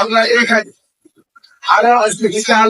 আমরা এখানে আরও বিশাল।